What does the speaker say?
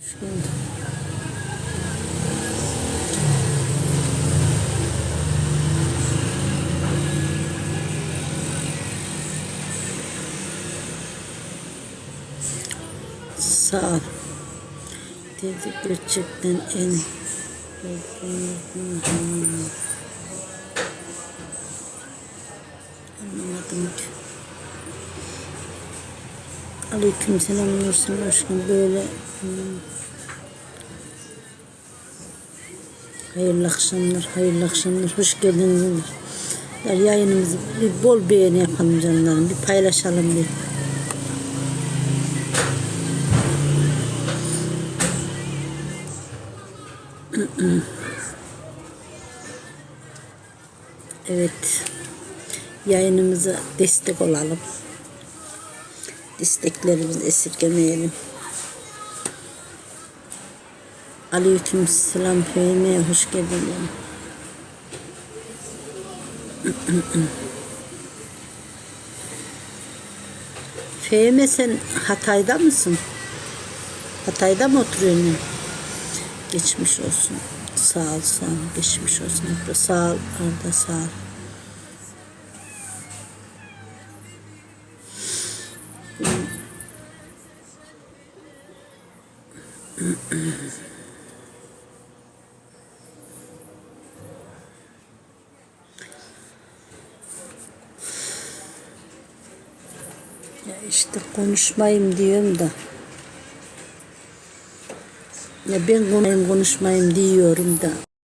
Şimdi. Sağ ol. Dedi gerçekten en Anlamadım ki. Aleyküm selam Nursun aşkım böyle hmm. Hayırlı akşamlar, hayırlı akşamlar. Hoş geldiniz. Ya yayınımızı bir bol beğeni yapalım canlarım. Bir paylaşalım bir. Evet. Yayınımıza destek olalım. Desteklerimizi esirgemeyelim. Aleyküm selam Fehmi'ye hoş geldin. Fehmi sen Hatay'da mısın? Hatay'da mı oturuyorsun? Geçmiş olsun. Sağ ol, sağ ol. Geçmiş olsun. Sağ ol, Arda sağ ol. Ya işte konuşmayayım diyorum da. Ya ben konuşmayayım diyorum da.